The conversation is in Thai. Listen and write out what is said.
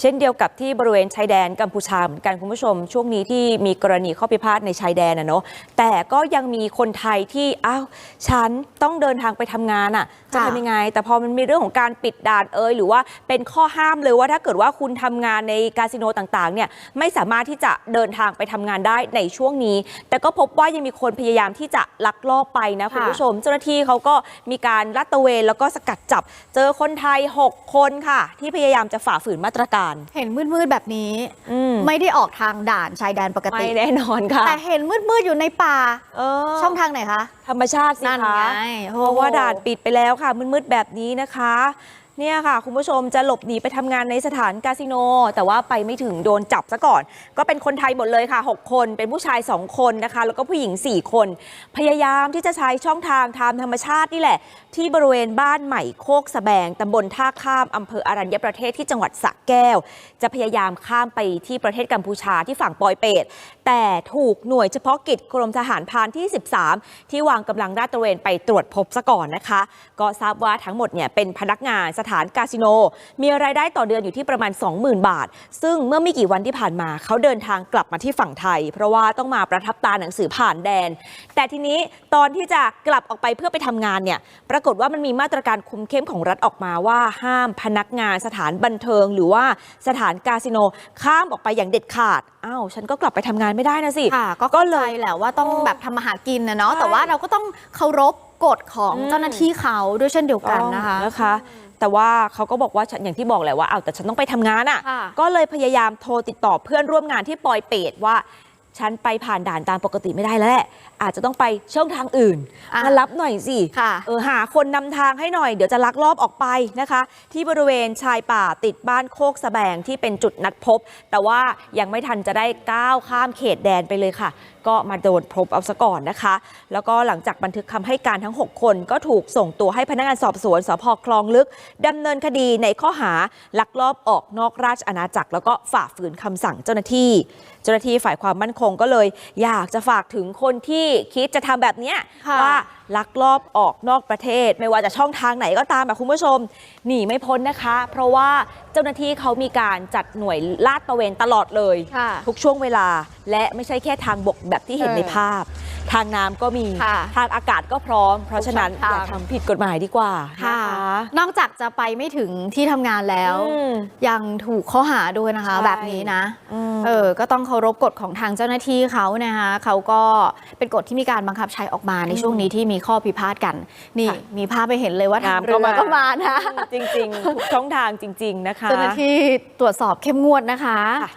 เช่นเดียวกับที่บริเวณชายแดนกัมพูชาเหมือนกันคุณผู้ชม ช่วงนี้ที่มีกรณีข้อพิพาทในชายแดนนะเนาะแต่ก็ยังมีคนไทยที่อ้าวฉันต้องเดินทางไปทำงานอะ่ะจะค่ะทำยังไง แต่พอมันมีเรื่องของการปิดด่านเอยหรือว่าเป็นข้อห้ามเลยว่าถ้าเกิดว่าคุณทำงานในคาสิโนต่างๆเนี่ยไม่สามารถที่จะเดินทางไปทำงานได้ในช่วงนี้ แต่ก็พบว่ายังมีคนพยายามที่จะลักลอบไปนะคุณผู้ชม เจ้าหน้าที่เขาก็มีการลาดตระเวนแล้วก็สกัดจับ เจอคนไทย 6 คนค่ะ ที่พยายามจะฝ่าฝืนมาตรการเห็นมืดๆแบบนี้อืมไม่ได้ออกทางด่านชายแดนปกไม่ติแน่นอนค่ะ แต่เห็นมืดๆอยู่ในป่าเออช่องทางไหนคะ ธรรมชาติสินั่นคะไงเพราะว่าด่านปิดไปแล้วค่ะมืดๆแบบนี้นะคะ เนี่ยค่ะ คุณผู้ชมจะหลบหนีไปทำงานในสถานคาสิโน แต่ว่าไปไม่ถึงโดนจับซะก่อน ก็เป็นคนไทยหมดเลยค่ะ 6 คน เป็นผู้ชาย 2 คนนะคะ แล้วก็ผู้หญิง 4 คน พยายามที่จะใช้ช่องทางทางธรรมชาตินี่แหละ ที่บริเวณบ้านใหม่โคกสแบงตำบลท่าข้ามอำเภออารัญญประเทศที่จังหวัดสระแก้ว จะพยายามข้ามไปที่ประเทศกัมพูชาที่ฝั่งปอยเปตแต่ถูกหน่วยเฉพาะกิจกรมทหารพานที่ 13 ที่วางกำลังราดตระเวนไปตรวจพบซะก่อนนะคะ ก็ทราบว่าทั้งหมดเนี่ยเป็นพนักงานสถานคาสิโน มีรายได้ต่อเดือนอยู่ที่ประมาณ 20,000 บาท ซึ่งเมื่อไม่กี่วันที่ผ่านมาเขาเดินทางกลับมาที่ฝั่งไทย เพราะว่าต้องมาประทับตาหนังสือผ่านแดน แต่ทีนี้ตอนที่จะกลับออกไปเพื่อไปทำงานเนี่ยปรากฏว่ามันมีมาตรการคุมเข้มของรัฐออกมาว่าห้ามพนักงานสถานบันเทิง หรือว่าสถานคาสิโนข้ามออกไปอย่างเด็ดขาดอ้าวฉันก็กลับไปทำงานไม่ได้นะสิค่ะก็ก็ก็เลเลยยแหละว่าต้องโอ้แบบทำมาหากินนะเนาะใช่แต่ว่าเราก็ต้องเคารพกฎของอืมเจ้าหน้าที่เขาด้วยเช่นเดียวกันนะคะนะคะ แต่ว่าเขาก็บอกว่าฉันอย่างที่บอกแหละว่าเอาวแต่ฉันต้องไปทำงานอะค่ะ ก็เลยพยายามโทรติดต่อเพื่อนร่วมงานที่ปอยเปตว่า ฉันไปผ่านด่านตามปกติไม่ได้แล้วแหละอาจจะต้องไปช่องทางอื่นอะมารับหน่อยสิค่ะเออหาคนนำทางให้หน่อยเดี๋ยวจะลักลอบออกไปนะคะ ที่บริเวณชายป่าติดบ้านโคกสะแบงที่เป็นจุดนัดพบ แต่ว่ายังไม่ทันจะได้ก้าวข้ามเขตแดนไปเลยค่ะ ก็มาโดนพบเอาซะก่อนนะคะ แล้วก็หลังจากบันทึกคำให้การทั้ง 6 คนก็ถูกส่งตัวให้พนักงานสอบสวนสพคลองลึกดำเนินคดีในข้อหาลักลอบออกนอกราชอาณาจักร แล้วก็ฝ่าฝืนคำสั่งเจ้าหน้าที่ เจ้าหน้าที่ฝ่ายความมั่นคงก็เลย อยากจะฝากถึงคนที่คิดจะทำแบบเนี้ยค่ะว่าลักลอบออกนอกประเทศ ไม่ว่าจะช่องทางไหนก็ตามแบบคุณผู้ชม หนีไม่พ้นนะคะ เพราะว่าเจ้าหน้าที่เขามีการจัดหน่วยลาดตระเวนตลอดเลย ค่ะ ทุกช่วงเวลาและไม่ใช่แค่ทางบกแบบที่เห็นเออในภาพ ทางน้ำก็มีค่ะทางอากาศก็พร้อม เพราะฉะนั้นทุกช่องทางอย่าทำผิดกฎหมายดีกว่าค่ะ นะคะ นอกจากจะไปไม่ถึงที่ทำงานแล้ว อืมยังถูกข้อหาด้วยนะคะ ใช่ แบบนี้นะ อืม เออ ก็ต้องเคารพกฎของทางเจ้าหน้าที่เขานะคะเขาก็เป็นกฎที่มีการบังคับใช้ออกมาในช่วงนี้ที่มีข้อพิพาทกัน นี่ ค่ะ มีภาพไปเห็นเลยว่าทางน้ำเรืก็อมาก็มานะ จริงๆทุกช่องทางจริง ๆ นะคะ เจ้าหน้าที่ตรวจสอบเข้มงวดนะคะ ค่ะ